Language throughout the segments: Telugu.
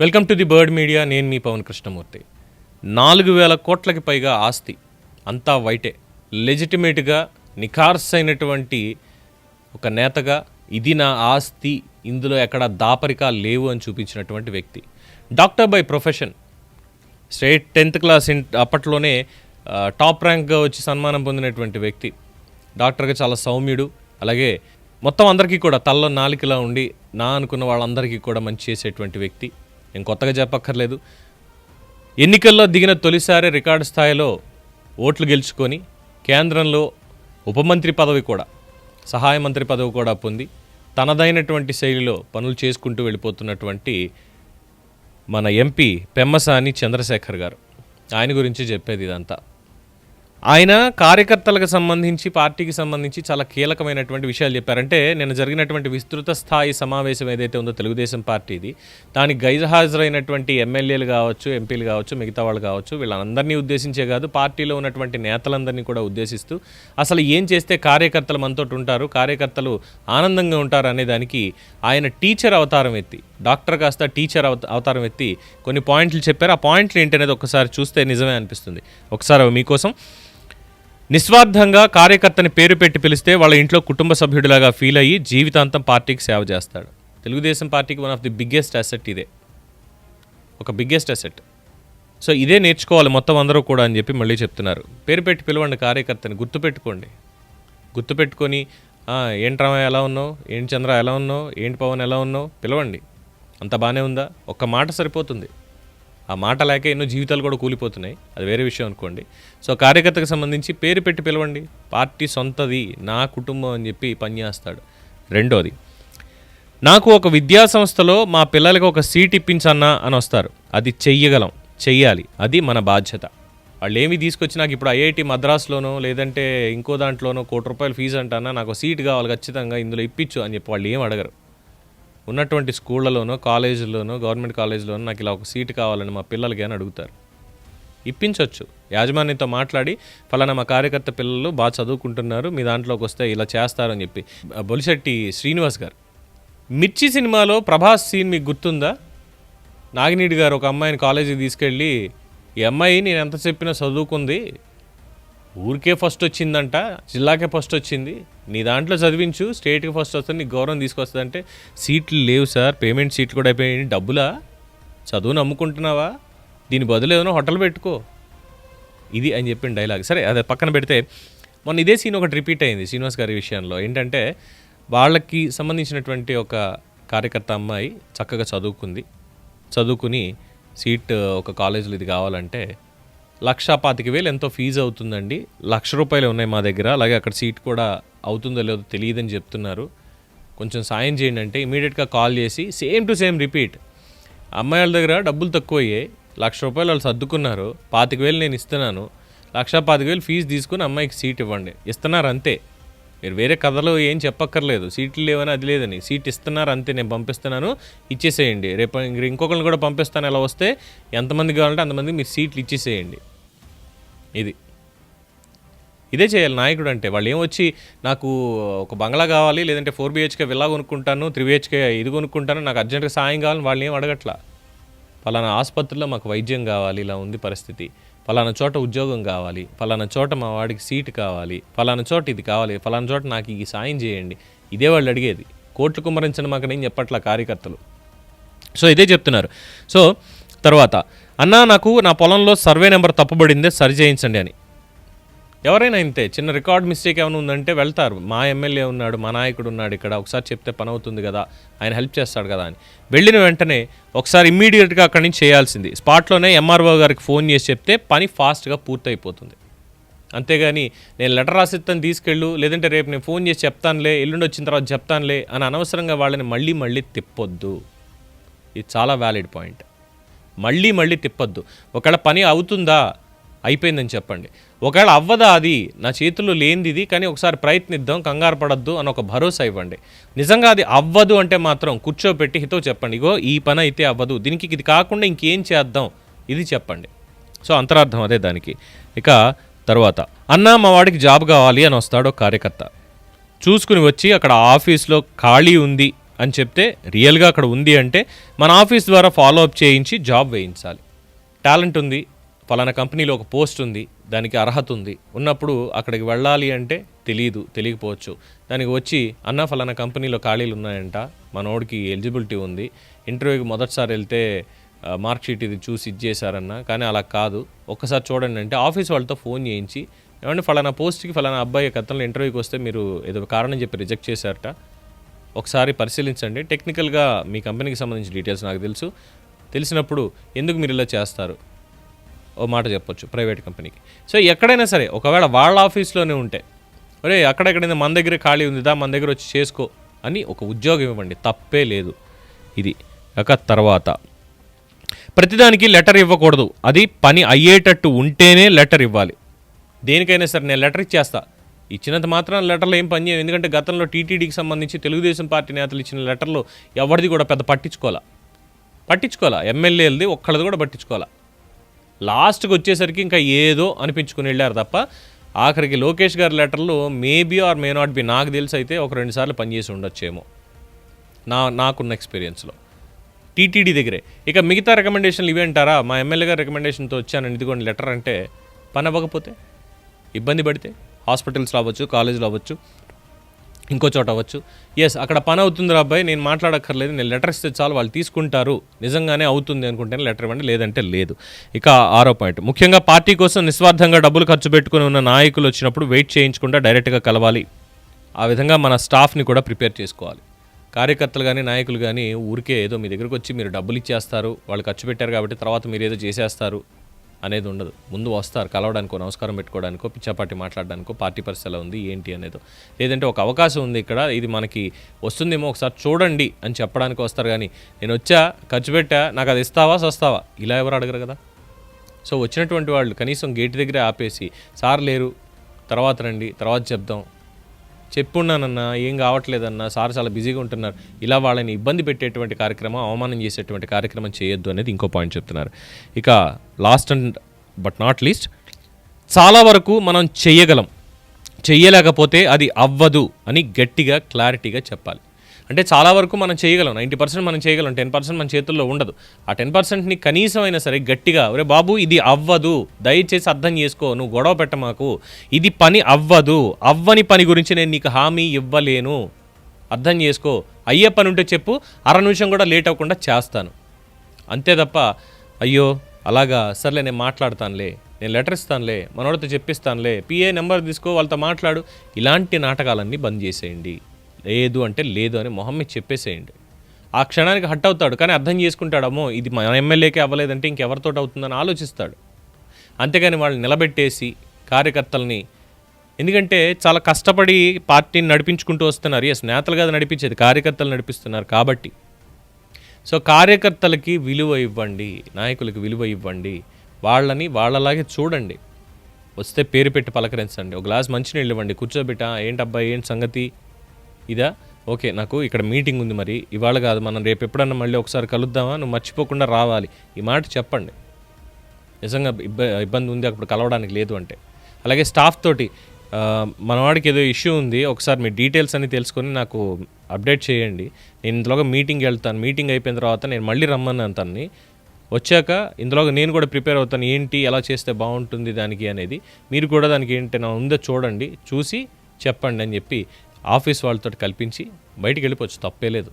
Welcome to the bird media. నేను మీ పవన్ కృష్ణమూర్తి. నాలుగు వేల కోట్లకి పైగా ఆస్తి అంతా వైటే. లెజిటిమేట్గా నిఖార్స్ అయినటువంటి ఒక నేతగా ఇది నా ఆస్తి ఇందులో ఎక్కడ దాపరికా లేవు అని చూపించినటువంటి వ్యక్తి. Doctor by profession state tenth class in అప్పట్లోనే టాప్ ర్యాంక్గా వచ్చి సన్మానం పొందినటువంటి వ్యక్తి. డాక్టర్గా చాలా సౌమ్యుడు. అలాగే మొత్తం అందరికీ కూడా తల్లో నాలికలా ఉండి నా అనుకున్న వాళ్ళందరికీ కూడా మంచి చేసేటువంటి వ్యక్తి. నేను కొత్తగా చెప్పక్కర్లేదు. ఎన్నికల్లో దిగిన తొలిసారి రికార్డు స్థాయిలో ఓట్లు గెలుచుకొని కేంద్రంలో ఉపమంత్రి పదవి కూడా సహాయ మంత్రి పదవి కూడా పొంది తనదైనటువంటి శైలిలో పనులు చేసుకుంటూ వెళ్ళిపోతున్నటువంటి మన ఎంపీ పెమ్మసాని చంద్రశేఖర్ గారు. ఆయన గురించి చెప్పేది ఇదంతా. ఆయన కార్యకర్తలకు సంబంధించి పార్టీకి సంబంధించి చాలా కీలకమైనటువంటి విషయాలు చెప్పారంటే నేను జరిగినటువంటి విస్తృత స్థాయి సమావేశం ఏదైతే ఉందో తెలుగుదేశం పార్టీది దానికి గైర్హాజరైనటువంటి ఎమ్మెల్యేలు కావచ్చు ఎంపీలు కావచ్చు మిగతా వాళ్ళు కావచ్చు వీళ్ళందరినీ ఉద్దేశించే కాదు పార్టీలో ఉన్నటువంటి నేతలందరినీ కూడా ఉద్దేశిస్తూ అసలు ఏం చేస్తే కార్యకర్తలు మనతోటి ఉంటారు కార్యకర్తలు ఆనందంగా ఉంటారు అనేదానికి ఆయన టీచర్ అవతారం ఎత్తి డాక్టర్ కాస్త టీచర్ అవత అవతారం ఎత్తి కొన్ని పాయింట్లు చెప్పారు. ఆ పాయింట్లు ఏంటనేది ఒకసారి చూస్తే నిజమే అనిపిస్తుంది. ఒకసారి అవి మీకోసం. నిస్వార్థంగా కార్యకర్తని పేరు పెట్టి పిలిస్తే వాళ్ళ ఇంట్లో కుటుంబ సభ్యుడిలాగా ఫీల్ అయ్యి జీవితాంతం పార్టీకి సేవ చేస్తాడు. తెలుగుదేశం పార్టీకి one of the biggest asset ఇదే. ఒక బిగ్గెస్ట్ అసెట్. సో ఇదే నేర్చుకోవాలి మొత్తం అందరూ కూడా అని చెప్పి మళ్ళీ చెప్తున్నారు. పేరు పెట్టి పిలవండి కార్యకర్తని గుర్తుపెట్టుకోండి గుర్తుపెట్టుకొని ఏంటి రామయ్య ఎలా ఉన్నావు? ఏంటి చంద్ర ఎలా ఉన్నావు? ఏంటి పవన్ ఎలా ఉన్నావు? పిలవండి. అంత బాగానే ఉందా? ఒక్క మాట సరిపోతుంది. ఆ మాట లేక ఎన్నో జీవితాలు కూడా కూలిపోతున్నాయి. అది వేరే విషయం అనుకోండి. సో కార్యకర్తకు సంబంధించి పేరు పెట్టి పిలవండి. పార్టీ సొంతది నా కుటుంబం అని చెప్పి పనిచేస్తాడు రెండోది నాకు ఒక విద్యా సంస్థలో మా పిల్లలకి ఒక సీట్ ఇప్పించన్నా అని వస్తారు. అది చెయ్యగలం. చెయ్యాలి. అది మన బాధ్యత. వాళ్ళు ఏమి తీసుకొచ్చి నాకు ఇప్పుడు ఐఐటి మద్రాస్లోనో లేదంటే ఇంకో దాంట్లోనో కోటి రూపాయలు ఫీజు అంటానా నాకు సీట్ కావాలి ఖచ్చితంగా ఇందులో ఇప్పించు అని చెప్పి వాళ్ళు ఏం అడగరు. ఉన్నటువంటి స్కూళ్ళలోనో కాలేజీలోనో గవర్నమెంట్ కాలేజీలోనో నాకు ఇలా ఒక సీట్ కావాలని మా పిల్లలకి అని అడుగుతారు. ఇప్పించవచ్చు యాజమాన్యంతో మాట్లాడి ఫలానా మా కార్యకర్త పిల్లలు బాగా చదువుకుంటున్నారు మీ దాంట్లోకి వస్తే ఇలా చేస్తారని చెప్పి. బొలిశెట్టి శ్రీనివాస్ గారు మిర్చి సినిమాలో ప్రభాస్ సీన్ మీకు గుర్తుందా? నాగినీడి గారు ఒక అమ్మాయిని కాలేజీకి తీసుకెళ్ళి ఈ అమ్మాయి నేను ఎంత చెప్పినా చదువుకుంది ఊరికే ఫస్ట్ వచ్చిందంట జిల్లాకే ఫస్ట్ వచ్చింది. నీ దాంట్లో చదివించు స్టేట్కి ఫస్ట్ వస్తుంది నీకు గౌరవం తీసుకొస్తుంది అంటే సీట్లు లేవు సార్ పేమెంట్ సీట్లు కూడా అయిపోయాయి డబ్బులా? చదువు నమ్ముకుంటున్నావా? దీని బదులు ఏదైనా హోటల్ పెట్టుకో. ఇది అని చెప్పిన డైలాగ్ సరే అదే పక్కన పెడితే మొన్న ఇదే సీన్ ఒకటి రిపీట్ అయింది శ్రీనివాస్ గారి విషయంలో. ఏంటంటే వాళ్ళకి సంబంధించినటువంటి ఒక కార్యకర్త అమ్మాయి చక్కగా చదువుకుంది. చదువుకుని సీట్ ఒక కాలేజీలో ఇది కావాలంటే లక్ష పాతిక వేలు ఎంతో ఫీజు అవుతుందండి. లక్ష రూపాయలు ఉన్నాయి మా దగ్గర. అలాగే అక్కడ సీట్ కూడా అవుతుందో లేదో తెలియదని చెప్తున్నారు. కొంచెం సాయం చేయండి అంటే ఇమీడియట్గా కాల్ చేసి సేమ్ టు సేమ్ రిపీట్. అమ్మాయి వాళ్ళ దగ్గర డబ్బులు తక్కువ అయ్యాయి లక్ష రూపాయలు వాళ్ళు సర్దుకున్నారు. పాతిక వేలు నేను ఇస్తున్నాను. లక్ష పాతిక వేలు ఫీజు తీసుకుని అమ్మాయికి సీట్ ఇవ్వండి. ఇస్తున్నారు అంతే. మీరు వేరే కథలో ఏం చెప్పక్కర్లేదు. సీట్లు లేవని అది లేదని. సీట్ ఇస్తున్నారు అంతే. నేను పంపిస్తున్నాను. ఇచ్చేసేయండి. రేపు ఇంకొకరిని కూడా పంపిస్తాను. ఎలా వస్తే ఎంతమంది కావాలంటే అంతమంది మీరు సీట్లు ఇచ్చేసేయండి. ఇది. ఇదే చేయాలి నాయకుడు అంటే. వాళ్ళు ఏమొచ్చి నాకు ఒక బంగ్లా కావాలి లేదంటే ఫోర్ బిహెచ్కే విల్లా కొనుక్కుంటాను త్రీ బిహెచ్కే ఇది కొనుక్కుంటాను నాకు అర్జెంట్గా సాయం కావాలని వాళ్ళు ఏం అడగట్లా? ఫలానా ఆసుపత్రిలో మాకు వైద్యం కావాలి ఇలా ఉంది పరిస్థితి. ఫలానా చోట ఉద్యోగం కావాలి ఫలానా చోట మా వాడికి సీట్ కావాలి ఫలానా చోట ఇది కావాలి ఫలానా చోట నాకు ఈ సాయం చేయండి. ఇదే వాళ్ళు అడిగేది. కోట్లు కుమ్మరించిన మాకు నేను చెప్పట్ల కార్యకర్తలు? సో ఇదే చెప్తున్నారు. సో తర్వాత అన్నా నాకు నా పొలంలో సర్వే నెంబర్ తప్పుబడిందే సరి చేయించండి అని. ఎవరైనా ఇంతే చిన్న రికార్డ్ మిస్టేక్ ఏమైనా ఉందంటే వెళ్తారు. మా ఎమ్మెల్యే ఉన్నాడు మా నాయకుడు ఉన్నాడు ఇక్కడ ఒకసారి చెప్తే పని అవుతుంది కదా ఆయన హెల్ప్ చేస్తాడు కదా అని. వెళ్ళిన వెంటనే ఒకసారి ఇమ్మీడియట్గా అక్కడి నుంచి చేయాల్సింది. స్పాట్లోనే ఎంఆర్ఓ గారికి ఫోన్ చేసి చెప్తే పని ఫాస్ట్గా పూర్తయిపోతుంది. అంతేగాని నేను లెటర్ రాసిస్తాను తీసుకెళ్ళు లేదంటే రేపు నేను ఫోన్ చేసి చెప్తానులే ఎల్లుండి వచ్చిన తర్వాత చెప్తానులే అని అనవసరంగా వాళ్ళని మళ్ళీ మళ్ళీ తిప్పొద్దు. ఇది చాలా వ్యాలిడ్ పాయింట్. మళ్ళీ మళ్ళీ తిప్పొద్దు. ఒకవేళ పని అవుతుందా? అయిపోయిందని చెప్పండి. ఒకవేళ అవ్వదా అది? నా చేతుల్లో లేనిది ఇది కానీ ఒకసారి ప్రయత్నిద్దాం కంగారు పడద్దు అని ఒక భరోసా ఇవ్వండి. నిజంగా అది అవ్వదు అంటే మాత్రం కూర్చోబెట్టి హితో చెప్పండి. ఇగో ఈ పని అయితే అవ్వదు. దీనికి ఇది కాకుండా ఇంకేం చేద్దాం? ఇది చెప్పండి. సో అంతరార్థం అదే దానికి. ఇక తర్వాత అన్నా మా వాడికి జాబ్ కావాలి అని వస్తాడు ఒక కార్యకర్త. చూసుకుని వచ్చి అక్కడ ఆఫీస్లో ఖాళీ ఉంది. అని చెప్తే రియల్గా అక్కడ ఉంది అంటే మన ఆఫీస్ ద్వారా ఫాలో అప్ చేయించి జాబ్ వేయించాలి. టాలెంట్ ఉంది ఫలానా కంపెనీలో ఒక పోస్ట్ ఉంది దానికి అర్హత ఉంది. ఉన్నప్పుడు అక్కడికి వెళ్ళాలి అంటే తెలియదు తెలియకపోవచ్చు. దానికి వచ్చి అన్న ఫలానా కంపెనీలో ఖాళీలు ఉన్నాయంట మనోడికి ఎలిజిబిలిటీ ఉంది ఇంటర్వ్యూకి మొదటిసారి వెళ్తే మార్క్ షీట్ ఇది చూసి ఇది కానీ అలా కాదు. ఒక్కసారి చూడండి అంటే ఆఫీస్ వాళ్ళతో ఫోన్ చేయించి ఏమంటే ఫలానా పోస్ట్కి ఫలానా అబ్బాయి గతంలో ఇంటర్వ్యూకి వస్తే మీరు ఏదో కారణం చెప్పి రిజెక్ట్ చేశారట ఒకసారి పరిశీలించండి. టెక్నికల్గా మీ కంపెనీకి సంబంధించిన డీటెయిల్స్ నాకు తెలుసు. తెలిసినప్పుడు ఎందుకు మీరు ఇలా చేస్తారు? ఓ మాట చెప్పొచ్చు ప్రైవేట్ కంపెనీకి. సో ఎక్కడైనా సరే ఒకవేళ వాళ్ళ ఆఫీస్లోనే ఉంటే ఒరే అక్కడెక్కడైనా మన దగ్గర ఖాళీ ఉందిదా మన దగ్గర వచ్చి చేసుకో అని ఒక ఉద్యోగం ఇవ్వండి. తప్పే లేదు. ఇది ఒక తర్వాత. ప్రతిదానికి లెటర్ ఇవ్వకూడదు. అది పని అయ్యేటట్టు ఉంటేనే లెటర్ ఇవ్వాలి. దేనికైనా సరే నేను లెటర్ ఇచ్చేస్తా. ఇచ్చినంత మాత్రం లెటర్లు ఏం పనిచేయవు ఎందుకంటే గతంలో టీటీడీకి సంబంధించి తెలుగుదేశం పార్టీ నేతలు ఇచ్చిన లెటర్లు ఎవరిది కూడా పెద్ద పట్టించుకోవాలా? పట్టించుకోవాలా? ఎమ్మెల్యేలది ఒక్కళ్ళది కూడా పట్టించుకోవాలా? లాస్ట్కి వచ్చేసరికి ఇంకా ఏదో అనిపించుకుని వెళ్ళారు తప్ప ఆఖరికి లోకేష్ గారి లెటర్లు maybe or may not be నాకు తెలిసి అయితే ఒక రెండు సార్లు పనిచేసి ఉండొచ్చేమో. నా నాకున్న ఎక్స్పీరియన్స్లో. టీటీడీ దగ్గరే. ఇక మిగతా రికమెండేషన్లు ఇవి అంటారా? మా ఎమ్మెల్యే గారి రికమెండేషన్తో వచ్చాను ఇదిగోండి లెటర్ అంటే పని అవ్వకపోతే ఇబ్బంది పడితే? హాస్పిటల్స్లో అవ్వచ్చు కాలేజీలో అవ్వచ్చు ఇంకో చోట అవ్వచ్చు. ఎస్ అక్కడ పని అవుతుంది రా అబ్బాయి నేను మాట్లాడక్కర్లేదు నేను లెటర్ ఇస్తే చాలు వాళ్ళు తీసుకుంటారు. నిజంగానే అవుతుంది అనుకుంటేనే లెటర్ ఇవ్వండి లేదంటే లేదు. ఇక ఆరో పాయింట్ ముఖ్యంగా పార్టీ కోసం నిస్వార్థంగా డబ్బులు ఖర్చు పెట్టుకుని ఉన్న నాయకులు వచ్చినప్పుడు వెయిట్ చేయించకుండా డైరెక్ట్గా కలవాలి. ఆ విధంగా మన స్టాఫ్ని కూడా ప్రిపేర్ చేసుకోవాలి. కార్యకర్తలు కానీ నాయకులు కానీ ఊరికే ఏదో మీ దగ్గరకు వచ్చి మీరు డబ్బులు ఇచ్చేస్తారు వాళ్ళు ఖర్చు పెట్టారు కాబట్టి తర్వాత మీరు ఏదో చేసేస్తారు. అనేది ఉండదు. ముందు వస్తారు కలవడానికో నమస్కారం పెట్టుకోవడానికో పిచ్చాపాటి మాట్లాడడానికో పార్టీ పరిస్థితి ఎలా ఉంది ఏంటి అనేది. లేదంటే ఒక అవకాశం ఉంది ఇక్కడ ఇది మనకి వస్తుందేమో ఒకసారి చూడండి అని చెప్పడానికి వస్తారు కానీ నేను వచ్చా ఖర్చు పెట్టా నాకు అది ఇస్తావా సస్తావా? ఇలా ఎవరు అడగరు కదా. సో వచ్చినటువంటి వాళ్ళు కనీసం గేట్ దగ్గరే ఆపేసి సార్ లేరు తర్వాత రండి తర్వాత చెప్దాం చెప్పున్నానన్నా ఏం కావట్లేదన్నా సార్ చాలా బిజీగా ఉంటున్నారు. ఇలా వాళ్ళని ఇబ్బంది పెట్టేటువంటి కార్యక్రమం అవమానం చేసేటువంటి కార్యక్రమం చేయొద్దు అనేది ఇంకో పాయింట్ చెప్తున్నారు. ఇక last and but not least చాలా వరకు మనం చెయ్యగలం. చెయ్యలేకపోతే అది అవ్వదు అని గట్టిగా క్లారిటీగా చెప్పాలి. అంటే చాలా వరకు మనం చేయగలం నైంటీ పర్సెంట్ మనం చేయగలం టెన్ పర్సెంట్ మన చేతుల్లో ఉండదు. ఆ టెన్ పర్సెంట్ని కనీసం అయినా సరే గట్టిగా ఒరే బాబు ఇది అవ్వదు దయచేసి అర్థం చేసుకో నువ్వు గొడవ పెట్ట మాకు ఇది పని అవ్వదు అవ్వని పని గురించి నేను నీకు హామీ ఇవ్వలేను అర్థం చేసుకో అయ్యే పని ఉంటే చెప్పు అర నిమిషం కూడా లేట్ అవ్వకుండా చేస్తాను. అంతే తప్ప అయ్యో అలాగా సర్లే నేను మాట్లాడతానులే నేను లెటర్ ఇస్తానులే మనోడితో చెప్పిస్తానులే పిఏ నెంబర్ తీసుకో వాళ్ళతో మాట్లాడు ఇలాంటి నాటకాలన్నీ బంద్ చేసేయండి. లేదు అంటే లేదు అని మొహం చెప్పేసేయండి. ఆ క్షణానికి హట్ అవుతాడు కానీ అర్థం చేసుకుంటాడు అమ్మో ఇది మన ఎమ్మెల్యేకే అవ్వలేదంటే ఇంకెవరితో అవుతుందని ఆలోచిస్తాడు. అంతేగాని వాళ్ళు నిలబెట్టేసి కార్యకర్తల్ని ఎందుకంటే చాలా కష్టపడి పార్టీని నడిపించుకుంటూ వస్తున్నారు. ఎస్ నేతలు కాదు నడిపించేది కార్యకర్తలు నడిపిస్తున్నారు కాబట్టి. సో కార్యకర్తలకి విలువ ఇవ్వండి నాయకులకి విలువ ఇవ్వండి వాళ్ళని వాళ్ళలాగే చూడండి. వస్తే పేరు పెట్టి పలకరించండి ఒక గ్లాస్ మంచినీళ్ళు ఇవ్వండి కూర్చోబెట్ట ఏంటబ్బా ఏంటి సంగతి? ఇదా? ఓకే నాకు ఇక్కడ మీటింగ్ ఉంది మరి. ఇవాళ కాదు మనం రేపు ఎప్పుడన్నా మళ్ళీ ఒకసారి కలుద్దామా? నువ్వు మర్చిపోకుండా రావాలి. ఈ మాట చెప్పండి. నిజంగా ఇబ్బ ఇబ్బంది ఉంది అప్పుడు కలవడానికి లేదు అంటే. అలాగే స్టాఫ్ తోటి మనవాడికి ఏదో ఇష్యూ ఉంది ఒకసారి మీ డీటెయిల్స్ అన్ని తెలుసుకొని నాకు అప్డేట్ చేయండి. నేను ఇందులోగా మీటింగ్ వెళ్తాను. మీటింగ్ అయిపోయిన తర్వాత నేను మళ్ళీ రమ్మను తన్ని. వచ్చాక ఇందులోగా నేను కూడా ప్రిపేర్ అవుతాను ఏంటి ఎలా చేస్తే బాగుంటుంది దానికి అనేది. మీరు కూడా దానికి ఏంటి నా ఉందో చూడండి చూసి చెప్పండి అని చెప్పి ఆఫీస్ వాళ్ళతో కల్పించి బయటికి వెళ్ళిపోవచ్చు తప్పే లేదు.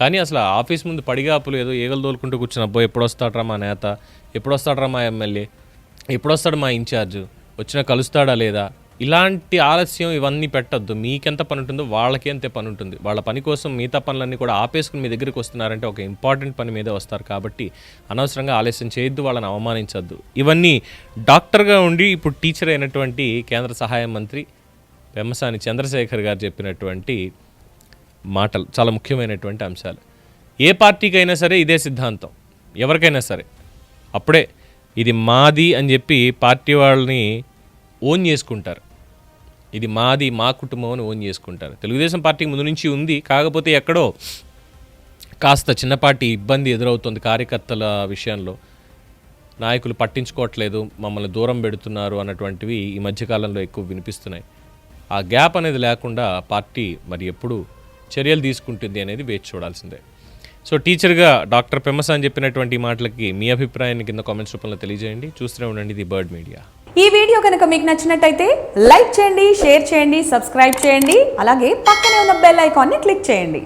కానీ అసలు ఆఫీస్ ముందు పడిగాపులు ఏదో ఈగలు తోలుకుంటూ కూర్చున్న అబ్బో ఎప్పుడు వస్తాడరా మా నేత? ఎప్పుడు వస్తాడరా మా ఎమ్మెల్యే? ఎప్పుడు వస్తాడు మా ఇన్ఛార్జ్? వచ్చినా కలుస్తాడా లేదా? ఇలాంటి ఆలస్యం ఇవన్నీ పెట్టద్దు. మీకెంత పని ఉంటుందో వాళ్ళకి అంతే పని ఉంటుంది వాళ్ళ పని కోసం మిగతా పనులన్నీ కూడా ఆపేసుకుని మీ దగ్గరికి వస్తున్నారంటే ఒక ఇంపార్టెంట్ పని మీదే వస్తారు కాబట్టి అనవసరంగా ఆలస్యం చేయొద్దు వాళ్ళని అవమానించద్దు. ఇవన్నీ డాక్టర్గా ఉండి ఇప్పుడు టీచర్ అయినటువంటి కేంద్ర సహాయ మంత్రి పెమ్మసాని చంద్రశేఖర్ గారు చెప్పినటువంటి మాటలు చాలా ముఖ్యమైనటువంటి అంశాలు. ఏ పార్టీకైనా సరే ఇదే సిద్ధాంతం. ఎవరికైనా సరే. అప్పుడే ఇది మాది అని చెప్పి పార్టీ వాళ్ళని ఓన్ చేసుకుంటారు. ఇది మాది మా కుటుంబం అని ఓన్ చేసుకుంటారు. తెలుగుదేశం పార్టీ ముందు నుంచి ఉంది. కాకపోతే ఎక్కడో కాస్త చిన్నపాటి ఇబ్బంది ఎదురవుతుంది కార్యకర్తల విషయంలో. నాయకులు పట్టించుకోవట్లేదు. మమ్మల్ని దూరం పెడుతున్నారు అన్నటువంటివి ఈ మధ్యకాలంలో ఎక్కువ వినిపిస్తున్నాయి. ఆ గ్యాప్ అనేది లేకుండా పార్టీ మరి ఎప్పుడు చర్యలు తీసుకుంటుంది అనేది వేచి చూడాల్సిందే. సో టీచర్గా డాక్టర్ పెమ్మసాన్ చెప్పినటువంటి మాటలకి మీ అభిప్రాయాన్ని కింద కామెంట్స్ రూపంలో తెలియజేయండి. చూస్తూనే ఉండండి ది బర్డ్ మీడియా. ఈ వీడియో కనుక మీకు నచ్చినట్టయితే లైక్ చేయండి షేర్ చేయండి సబ్స్క్రైబ్ చేయండి అలాగే పక్కనే ఉన్న బెల్ ఐకాన్ని క్లిక్ చేయండి.